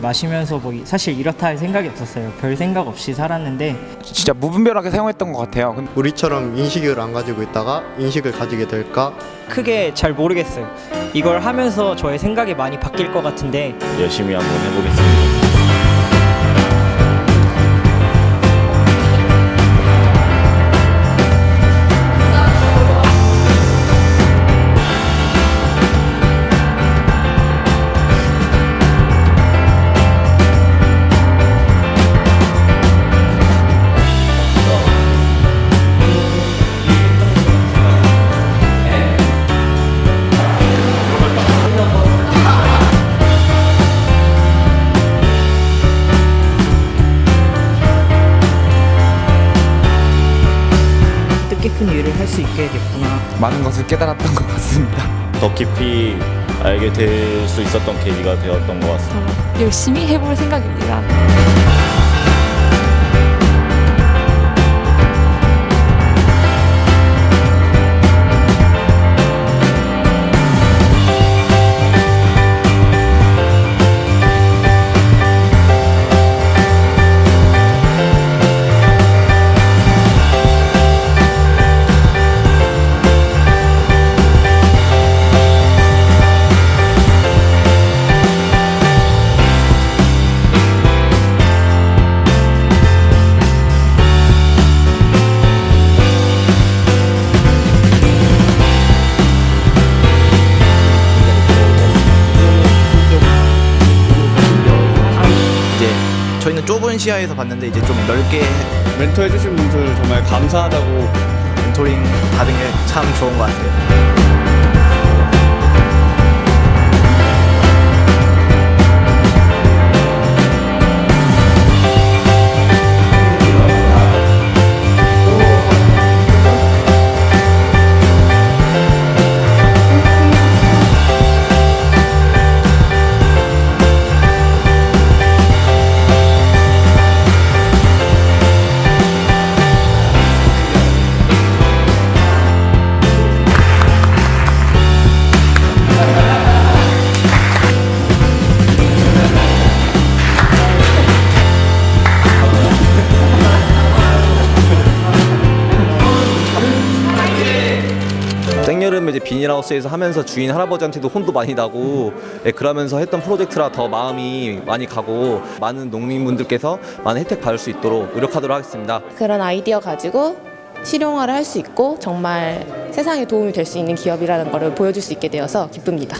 마시면서 뭐 이- 사실 이렇다 할 생각이 없었어요. 별 생각 없이 살았는데 진짜 무분별하게 사용했던 것 같아요. 근데 우리처럼 인식을 안 가지고 있다가 인식을 가지게 될까 크게 잘 모르겠어요. 이걸 하면서 저의 생각이 많이 바뀔 것 같은데 열심히 한번 해보겠습니다. 뜻깊은 일을 할 수 있게 됐구나. 많은 것을 깨달았던 것 같습니다. 더 깊이 알게 될 수 있었던 계기가 되었던 것 같습니다. 더 열심히 해볼 생각입니다. 저희는 좁은 시야에서 봤는데 이제 좀 넓게 멘토 해주신 분들 정말 감사하다고 멘토링 받은 게 참 좋은 것 같아요. 생여름에 이제 비닐하우스에서 하면서 주인 할아버지한테도 혼도 많이 나고 예, 그러면서 했던 프로젝트라 더 마음이 많이 가고 많은 농민분들께서 많은 혜택 받을 수 있도록 노력하도록 하겠습니다. 그런 아이디어 가지고 실용화를 할 수 있고 정말 세상에 도움이 될 수 있는 기업이라는 것을 보여줄 수 있게 되어서 기쁩니다.